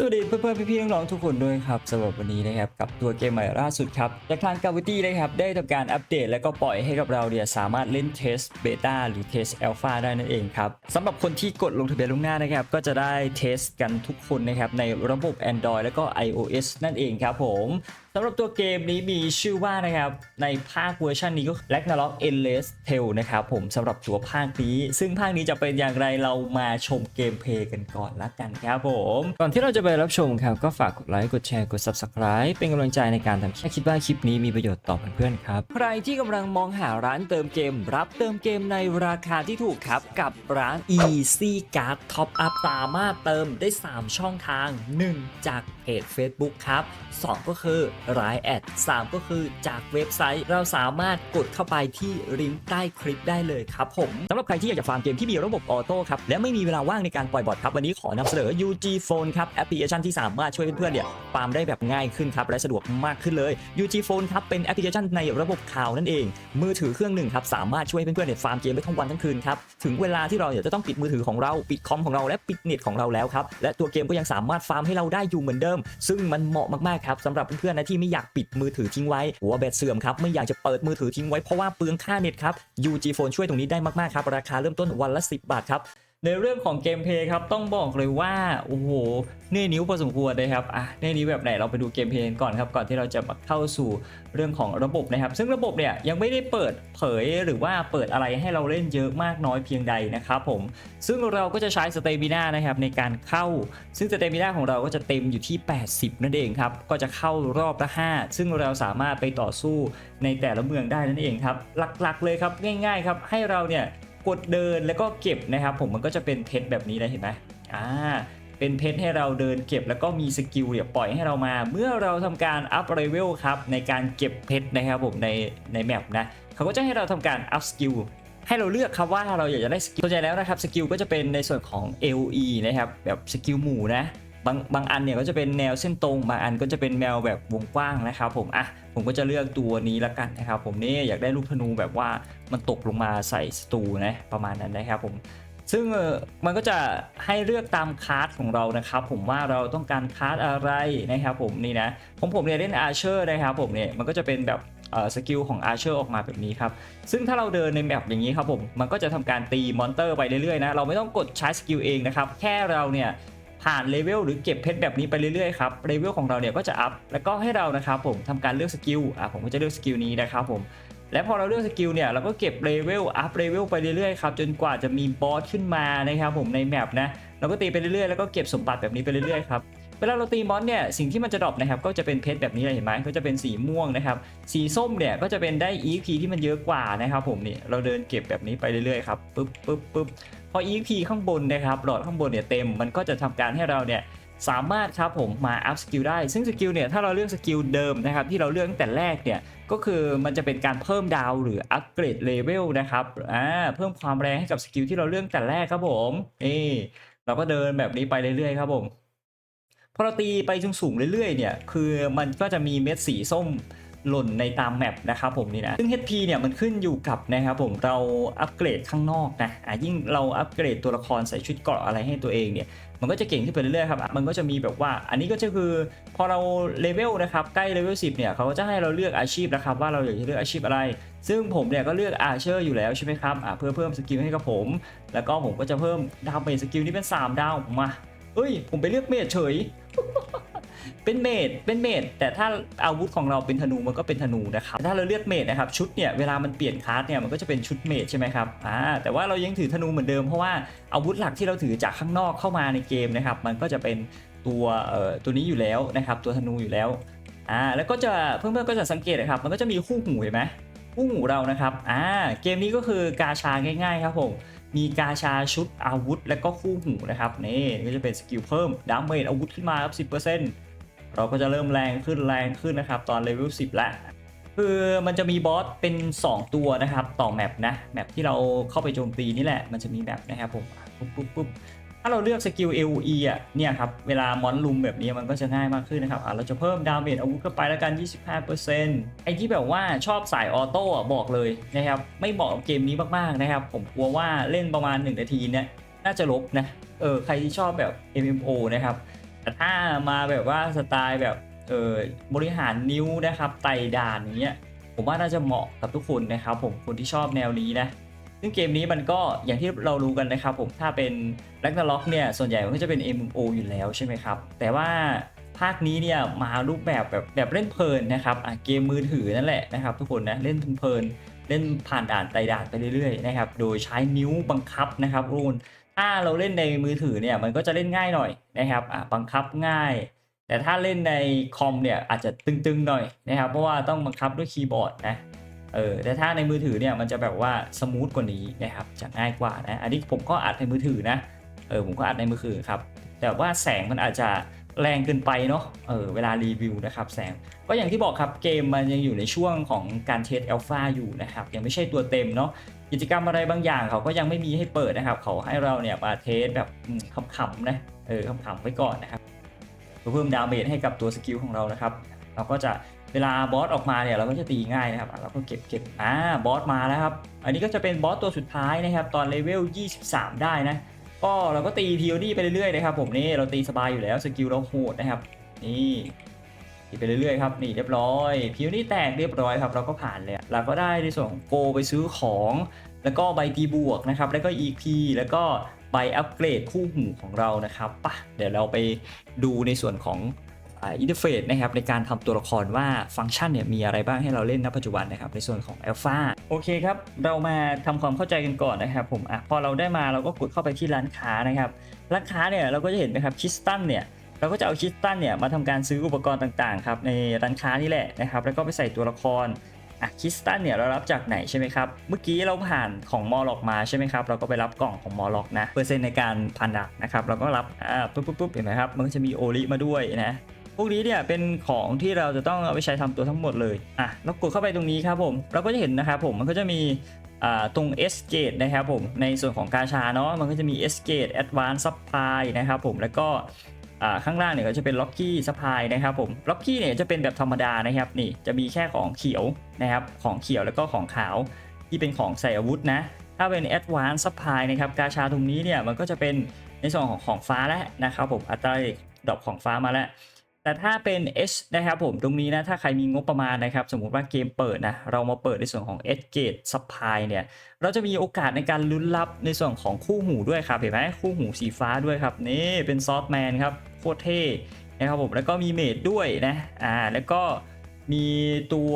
สวัสดีเพื่อนๆพี่ๆน้องๆทุกคนด้วยครับสำหรับวันนี้นะครับกับตัวเกมใหม่ล่าสุดครับจากทาง Gravity นะครับได้ทำการอัปเดต แล้วก็ปล่อยให้กับเราเนี่ยสามารถเล่นเทสเบต้าหรือเทสอัลฟาได้นั่นเองครับสำหรับคนที่กดลงทะเบียนล่วงหน้านะครับก็จะได้เทสกันทุกคนนะครับในระบบ Android และก็ iOS นั่นเองครับผมสำหรับตัวเกมนี้มีชื่อว่านะครับในภาคเวอร์ชันนี้ก็ Ragnarok Endless Tale นะครับผมสำหรับตัวภาคนี้ ซึ่งภาคนี้จะเป็นอย่างไรเรามาชมเกมเพลย์กันก่อนละกันครับผม ก่อนที่เราจะไปรับชมครับ ก็ฝากกดไลค์กดแชร์กด Subscribe เป็นกำลังใจในการทำคลิปคิดว่าคลิปนี้มีประโยชน์ต่อเพื่อนๆครับ ใครที่กำลังมองหาร้านเติมเกม รับเติมเกมในราคาที่ถูกครับกับร้าน Easy Card Top Up สามารถเติมได้ 3 ช่องทาง 1 จากเพจ Facebook ครับ 2 ก็คือรายแอด 3 ก็คือจากเว็บไซต์เราสามารถกดเข้าไปที่ลิงก์ใต้คลิปได้เลยครับผมสำหรับใครที่อยากจะฟาร์มเกมที่มีระบบออโต้ครับและไม่มีเวลาว่างในการปล่อยบอทครับวันนี้ขอนำเสนอ UG Phone ครับแอปพลิเคชันที่สามารถช่วยเพื่อนๆเนี่ยฟาร์มได้แบบง่ายขึ้นครับและสะดวกมากขึ้นเลย UG Phone ครับเป็นแอปพลิเคชันในระบบข่าวนั่นเอง มือถือเครื่องหนึ่งครับสามารถช่วยเพื่อนๆเนี่ยฟาร์มเกมได้ทั้งวันทั้งคืนครับถึงเวลาที่เราเนี่ยจะต้องปิดมือถือของเราปิดคอมของเราและปิดเน็ตของเราแล้วครับและตัวเกมก็ยังสามารถฟาร์มให้เราได้อยู่เหมือนเดิม ซึ่งมันเหมาะมากๆครับสำหรับเพื่อนๆนะที่ไม่อยากปิดมือถือทิ้งไว้หัวแบตเสื่อมครับไม่อยากจะเปิดมือถือทิ้งไว้เพราะว่าเปลืองค่าเน็ตครับ UG Phone ช่วยตรงนี้ได้มากๆครับราคาเริ่มต้นวันละ 10 บาทครับ ในเรื่องของเกมเพลย์ครับต้องบอกเลยว่าโอ้โหเน่นิ้วพอสมควรเลยครับอะเน่นิ้วแบบไหนเราไปดูเกมเพลย์ก่อนครับก่อนที่เราจะมาเข้าสู่เรื่องของระบบนะครับ ซึ่งระบบเนี่ยยังไม่ได้เปิดเผยหรือว่าเปิดอะไรให้เราเล่นเยอะมากน้อยเพียงใดนะครับผมซึ่งเราก็จะใช้สเตมิน่านะครับในการเข้า ซึ่งสเตมิน่าของเราก็จะเต็มอยู่ที่ 80 นั่นเองครับก็จะเข้ารอบละ5ซึ่งเราสามารถไปต่อสู้ในแต่ละเมืองได้นั่นเองครับหลักๆเลยครับง่ายๆครับให้เราเนี่ย กดเดินแล้วก็เก็บนะครับ ผมมันก็จะเป็นเพชรแบบนี้นะเห็นไหมอ่าเป็นเพชรให้เราเดินเก็บแล้วก็มีสกิลเนี่ยปล่อยให้เรามา เมื่อเราทำการอัพเลเวลครับในการเก็บเพชรนะครับผมในในแมปนะเขาก็จะให้เราทำการอัพสกิลให้เราเลือกครับว่าเราอยากจะได้สกิลส่วนใหญ่แล้วนะครับสกิลก็จะเป็นในส่วนของ LE นะครับแบบสกิลหมู่นะ บางบางอันเนี่ยก็จะเป็นแนวเส้นตรง บางอันก็จะเป็นแนวแบบวงกว้างนะครับผมอะผมก็จะเลือกตัวนี้ละกันนะครับผมนี่อยากได้ลูกธนูแบบว่ามันตกลงมาใส่สตูนะประมาณนั้นนะครับผมซึ่งมันก็จะให้เลือกตามคาร์ดของเรานะครับ ผมว่าเราต้องการคาร์ดอะไรนะครับผมนี่นะผมผมเนี่ยเล่นอาร์เชอร์นะครับผมเนี่ยมันก็จะเป็นแบบสกิลของอาร์เชอร์ออกมาแบบนี้ครับ ซึ่งถ้าเราเดินในแมปอย่างนี้ครับผม มันก็จะทำการตีมอนเตอร์ไปเรื่อยๆนะ เราไม่ต้องกดใช้สกิลเองนะครับ แค่เราเนี่ย ผ่านเลเวลหรือเก็บเพชรแบบนี้ไปเรื่อยๆครับเลเวลของเราเนี่ยก็จะอัพแล้วก็ให้เรานะครับผมทำการเลือกสกิลอะผมก็จะเลือกสกิลนี้นะครับผมและพอเราเลือกสกิลเนี่ยเราก็เก็บเลเวลอัพเลเวลไปเรื่อยๆครับจนกว่าจะมีบอสขึ้นมานะครับผมในแมปนะเราก็ตีไปเรื่อยๆแล้วก็เก็บสมบัติแบบนี้ไปเรื่อยๆครับ เวลาเราตีมอนเนี่ยสิ่งที่มันจะดรอปนะครับก็จะเป็นเพชรแบบนี้เลยเห็นไหมก็จะเป็นสีม่วงนะครับสีส้มเนี่ยก็จะเป็นได้ EP ที่มันเยอะกว่านะครับผมนี่เราเดินเก็บแบบนี้ไปเรื่อยๆครับปึ๊บปึ๊บปึ๊บพอ EP ข้างบนนะครับหลอดข้างบนเนี่ยเต็มมันก็จะทำการให้เราเนี่ยสามารถครับผมมาอัพสกิลได้ ซึ่งสกิลเนี่ยถ้าเราเลือกสกิลเดิมนะครับที่เราเลือกตั้งแต่แรกเนี่ยก็คือมันจะเป็นการเพิ่มดาวหรืออัปเกรดเลเวลนะครับอ่าเพิ่มความแรงให้กับสกิลที่เราเลือกตั้งแต่แรกครับผมนี่เราก็เดินแบบนี้ไปเรื่อยๆครับผม พอเราตีไปสูงๆเรื่อยๆเนี่ยคือมันก็จะมีเม็ดสีส้มหล่นในตามแมปนะครับผมนี่นะ ซึ่ง HP เนี่ยมันขึ้นอยู่กับนะครับผมเราอัปเกรดข้างนอกนะอะยิ่งเราอัปเกรดตัวละครใส่ชุดเกราะอะไรให้ตัวเองเนี่ย มันก็จะเก่งขึ้นไปเรื่อยๆครับ มันก็จะมีแบบว่า อันนี้ก็จะคือพอเราเลเวลนะครับใกล้เลเวล10เนี่ยเขาก็จะให้เราเลือกอาชีพนะครับว่าเราอยากจะเลือกอาชีพอะไร ซึ่งผมเนี่ยก็เลือกอาเชอร์อยู่แล้วใช่ไหมครับอะเพื่อเพิ่มสกิลให้กับผม แล้วก็ผมก็จะเพิ่มดาวเมจสกิลนี้เป็น 3 ดาวมา เอ้ย ผมไปเลือกเมจเฉย เป็นเมจเป็นเมจแต่ถ้าอาวุธของเราเป็นธนูมันก็เป็นธนูนะครับถ้าเราเลือกเมจนะครับชุดเนี่ยเวลามันเปลี่ยนคลาสเนี่ยมันก็จะเป็นชุดเมจใช่ไหมครับอ่าแต่ว่าเรายังถือธนูเหมือนเดิมเพราะว่าอาวุธหลักที่เราถือจากข้างนอกเข้ามาในเกมนะครับมันก็จะเป็นตัวเอ่อตัวนี้อยู่แล้วนะครับตัวธนูอยู่แล้วอ่าแล้วก็จะเพื่อนๆก็จะสังเกตนะครับมันก็จะมีคู่หูเห็นไหมคู่หูเรานะครับอ่าเกมนี้ก็คือกาชาง่ายๆครับผม มีกาชาชุดอาวุธ และก็คู่หูนะครับนี่ก็จะเป็นสกิลเพิ่มดาเมจอาวุธขึ้นมาครับ 10%เราก็จะเริ่มแรงขึ้นแรงขึ้นนะครับ ตอนเลเวล10 แล้วคือมันจะมีบอสเป็น 2 ตัวนะครับ ต่อแมปนะแมปที่เราเข้าไปโจมตีนี่แหละมันจะมีแมปนะครับผมปุ๊บปุ๊บปุ๊บาเราเลือกสกิล AOE อะเนี่ยครับเวลามอนลุมแบบนี้มันก็จะง่ายมากขึ้นนะครับอะเราจะเพิ่มดาเมจอาวุธเข้าไปแล้วกัน 25%ไอ้ที่แบบว่าชอบสายออโต้อะบอกเลยนะครับไม่เหมาะกับเกมนี้มากๆนะครับ ผมกลัวว่าเล่นประมาณ 1 นาทีเนี่ยน่าจะลบนะเออใครที่ชอบแบบ MMO นะครับแต่ถ้ามาแบบว่าสไตล์แบบเออบริหารนิ้วนะครับไต่ด่านอย่างเงี้ยผมว่าน่าจะเหมาะกับทุกคนนะครับผมคนที่ชอบแนวนี้นะ ซึ่งเกมนี้มันก็อย่างที่เรารู้กันนะครับผมถ้าเป็น r a g n a r o k เนี่ยส่วนใหญ่มันก็จะเป็น MMO อยู่แล้วใช่ไหมครับ แต่ว่าภาคนี้เนี่ยมารูปแบบแบบแบบเล่นเพลินนะครับอะเกมมือถือนั่นแหละนะครับทุกคนนะเล่นเพลินเล่นผ่านด่านไต่ด่านไปเรื่อยๆนะครับโดยใช้นิ้วบังคับนะครับทุกคนถ้าเราเล่นในมือถือเนี่ยมันก็จะเล่นง่ายหน่อยนะครับอะบังคับง่าย แต่ถ้าเล่นในคอมเนี่ยอาจจะตึงๆหน่อยนะครับเพราะว่าต้องบังคับด้วยคีย์บอร์ดนะ เออแต่ถ้าในมือถือเนี่ยมันจะแบบว่าสมูทกว่านี้นะครับจะง่ายกว่านะอันนี้ผมก็อัดในมือถือนะเออผมก็อัดในมือถือครับแต่ว่าแสงมันอาจจะแรงเกินไปเนาะเออเวลารีวิวนะครับแสงก็อย่างที่บอกครับเกมมันยังอยู่ในช่วงของการเทสอัลฟาอยู่นะครับยังไม่ใช่ตัวเต็มเนาะกิจกรรมอะไรบางอย่างเขาก็ยังไม่มีให้เปิดนะครับ เขาให้เราเนี่ยมาเทสแบบขำๆนะเออขำๆไว้ก่อนนะครับเพื่อเพิ่มดาเมจให้กับตัวสกิลของเรานะครับ เราก็จะ เวลาบอสออกมาเนี่ยเราก็จะตีง่ายนะครับเราก็เก็บเก็บอ่าบอสมาแล้วครับ อันนี้ก็จะเป็นบอสตัวสุดท้ายนะครับ ตอนเลเวล 23 ได้นะ ก็เราก็ตี POD ไปเรื่อยๆนะครับผมนี่เราตีสบายอยู่แล้วสกิลเราโหดนะครับ นี่ตีไปเรื่อยๆครับนี่เรียบร้อย POD แตกเรียบร้อยครับ เราก็ผ่านเลยเราก็ได้ในส่วนของโกไปซื้อของ แล้วก็ใบตีบวกนะครับ แล้วก็ EP แล้วก็ใบอัปเกรดคู่หูของเรานะครับปะเดี๋ยวเราไปดูในส่วนของ อินเทอร์เฟซนะครับในการทำตัวละครว่าฟังก์ชันเนี่ยมีอะไรบ้างให้เราเล่นณปัจจุบันนะครับในส่วนของ Alpha โอเคครับ เรามาทำความเข้าใจกันก่อนนะครับผมอะพอเราได้มาเราก็กดเข้าไปที่ร้านค้านะครับร้านค้าเนี่ยเราก็จะเห็นนะครับคิสตันเนี่ยเราก็จะเอาคิสตันเนี่ยมาทำการซื้ออุปกรณ์ต่างๆครับในร้านค้านี่แหละนะครับแล้วก็ไปใส่ตัวละครอะคิสตันเนี่ยเรารับจากไหนใช่ไหมครับเมื่อกี้เราผ่านของมอล็อกมาใช่ไหมครับเราก็ไปรับกล่องของมอล็อกนะเปอร์เซ็นต์ในการพันดักนะครับเราก็รับอ่าปุ๊บปุ๊บปุ๊บเห็นไหมครับมันก็จะมีโอลิมาด้วยนะ พวกนี้เนี่ยเป็นของที่เราจะต้องเอาไปใช้ทำตัวทั้งหมดเลยอะเรากดเข้าไปตรงนี้ครับผมเราก็จะเห็นนะครับผมมันก็จะมีตรง S gate นะครับผมในส่วนของกาชาเนาะมันก็จะมี S gate Advanced Supply นะครับผมแล้วก็ข้างล่างเนี่ยก็จะเป็นล็อกกี้สปายนะครับผมล็อกกี้เนี่ยจะเป็นแบบธรรมดานะครับนี่จะมีแค่ของเขียวนะครับของเขียวแล้วก็ของขาวที่เป็นของใส่อาวุธนะถ้าเป็น Advanced Supply นะครับกาชาตรงนี้เนี่ยมันก็จะเป็นในส่วนของของฟ้าแล้วนะครับผมอัตราดอปของฟ้ามาแล้ว แต่ถ้าเป็น H นะครับผมตรงนี้นะถ้าใครมีงบประมาณนะครับ สมมุติว่าเกมเปิดนะเรามาเปิดในส่วนของ H Gate Supply เนี่ยเราจะมีโอกาสในการลุ้นรับในส่วนของคู่หูด้วยครับเห็นไหมคู่หูสีฟ้าด้วยครับนี่เป็นซอฟต์แมนครับโคตรเท่นะครับผมแล้วก็มีเมดด้วยนะอ่าแล้วก็มีตัว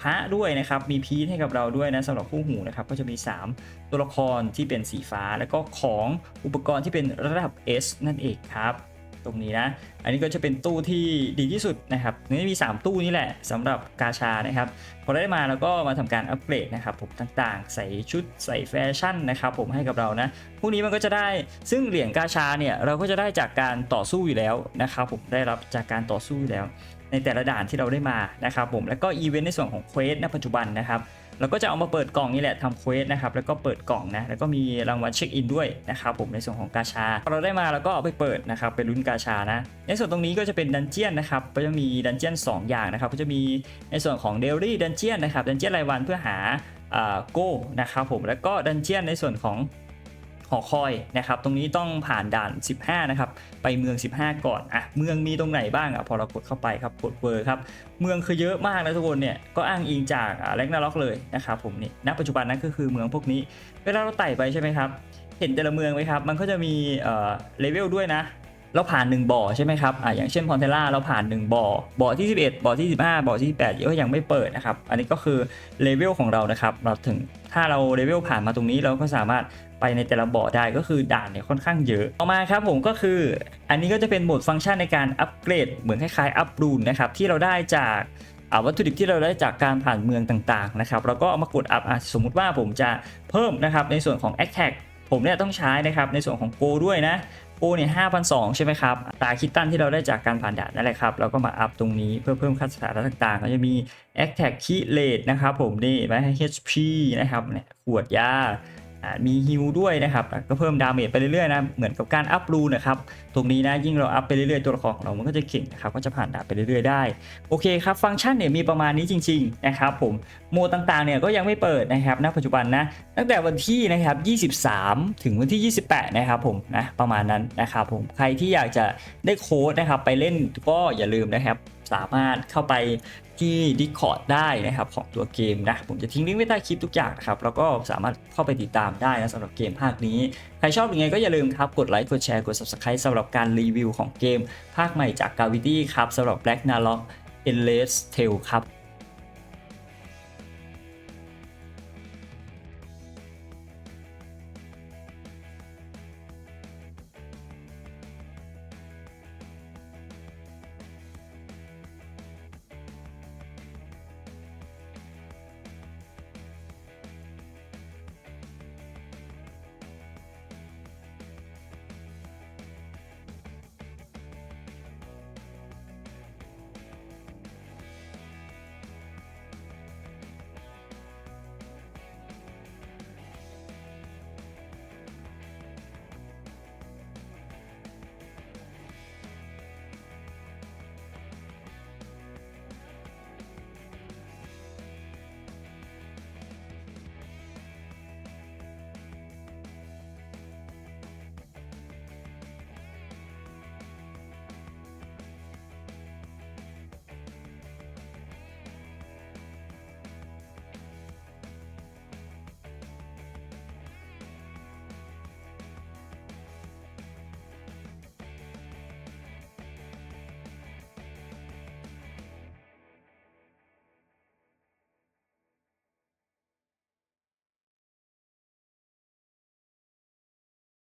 พระด้วยนะครับ มีพีทให้กับเราด้วยนะสำหรับคู่หูนะครับ ก็จะมี 3 ตัวละครที่เป็นสีฟ้า แล้วก็ของอุปกรณ์ที่เป็นระดับ S นั่นเองครับ ตรงนี้นะ อันนี้ก็จะเป็นตู้ที่ดีที่สุดนะครับนี่มี 3 ตู้นี่แหละสำหรับกาชานะครับ พอได้มาแล้วก็มาทำการอัปเกรดนะครับผมต่างๆ ใส่ชุดใส่แฟชั่นนะครับผมให้กับเรานะ พวกนี้มันก็จะได้ ซึ่งเหรียญกาชาเนี่ยเราก็จะได้จากการต่อสู้อยู่แล้วนะครับผมได้รับจากการต่อสู้อยู่แล้ว ในแต่ละด่านที่เราได้มานะครับผม แล้วก็อีเวนต์ในส่วนของเควสณปัจจุบันนะครับ เราก็จะเอามาเปิดกล่องนี่แหละทำเควสนะครับแล้วก็เปิดกล่องนะแล้วก็มีรางวัลเช็คอินด้วยนะครับผมในส่วนของกาชาพอเราได้มาเราก็เอาไปเปิดนะครับไปลุ้นกาชานะ ในส่วนตรงนี้ก็จะเป็นดันเจียนนะครับก็จะมีดันเจียน2 อย่างนะครับก็จะมีในส่วนของเดลี่ดันเจียนนะครับดันเจียนรายวันเพื่อหาโก้นะครับผมแล้วก็ดันเจียนในส่วนของ หอคอยนะครับ ตรงนี้ต้องผ่านด่าน 15 นะครับ ไปเมือง 15 ก่อน อะ เมืองมีตรงไหนบ้างอะ พอเรากดเข้าไปครับกดเวอร์ครับ เมืองคือเยอะมากนะทุกคนเนี่ย ก็อ้างอิงจากอ่าแล็กนาล็อกเลยนะครับผมนี่ ณ ปัจจุบันนั้นก็คือเมืองพวกนี้ เวลาเราไต่ไปใช่ไหมครับ เห็นแต่ละเมืองไหมครับ มันก็จะมีเอ่อเลเวลด้วยนะ เราผ่าน 1 บ่อใช่ไหมครับ อ่าอย่างเช่นพอนเทล่าเราผ่าน 1 บ่อ บ่อที่ 11 บ่อที่ 15 บ่อที่18ก็ยังไม่เปิดนะครับ อันนี้ก็คือเลเวลของเรานะครับ เราถึง ถ้าเราเลเวลผ่านมาตรงนี้เราก็สามารถ ไปในแต่ละบ่อได้ก็คือด่านเนี่ยค่อนข้างเยอะ ต่อมาครับผมก็คือ อันนี้ก็จะเป็นโหมดฟังก์ชันในการอัปเกรดเหมือนคล้ายๆอัปรูนนะครับที่เราได้จากวัตถุดิบที่เราได้จากการผ่านเมืองต่างๆนะครับเราก็เอามากดอัพอะสมมุติว่าผมจะเพิ่มนะครับในส่วนของ a t t a c ผมเนี่ยต้องใช้นะครับในส่วนของโกด้วยนะโอเนี่ยห้าพันสองใช่ไหมครับตาคิดตันที่เราได้จากการผ่านด่านนั่นแหละครับเราก็มาอัพตรงนี้เพื่อเพิ่มค่าสถานะต่างๆ ก็จะมี a t t a c คีเลตนะครับผมนี่ไว้ให้ HP นะครับเนี่ยขวดยา มีฮิลด้วยนะครับก็เพิ่มดาเมจไปเรื่อยๆนะเหมือนกับการอัพรูนะครับตรงนี้นะยิ่งเราอัพไปเรื่อยๆตัวละครของเรามันก็จะเก่งนะครับก็จะผ่านดานไปเรื่อยๆได้โอเคครับฟังก์ชันเนี่ยมีประมาณนี้จริงๆนะครับผมโมดต่างๆเนี่ยก็ยังไม่เปิดนะครับณปัจจุบันนะตั้งแต่วันที่นะครับ 23 ถึงวันที่ 28 นะครับผมนะประมาณนั้นนะครับผมใครที่อยากจะได้โค้ดนะครับไปเล่นก็อย่าลืมนะครับสามารถเข้าไป ที่ Discord ได้นะครับของตัวเกมนะ ผมจะทิ้งลิงก์ไว้ใต้คลิปทุกอย่างนะครับ แล้วก็สามารถเข้าไปติดตามได้นะสำหรับเกมภาคนี้ ใครชอบยังไงก็อย่าลืมครับ กดไลค์กดแชร์กด Subscribe สำหรับการรีวิวของเกม ภาคใหม่จาก Gravity ครับสำหรับ Black Narlock Endless Tale ครับ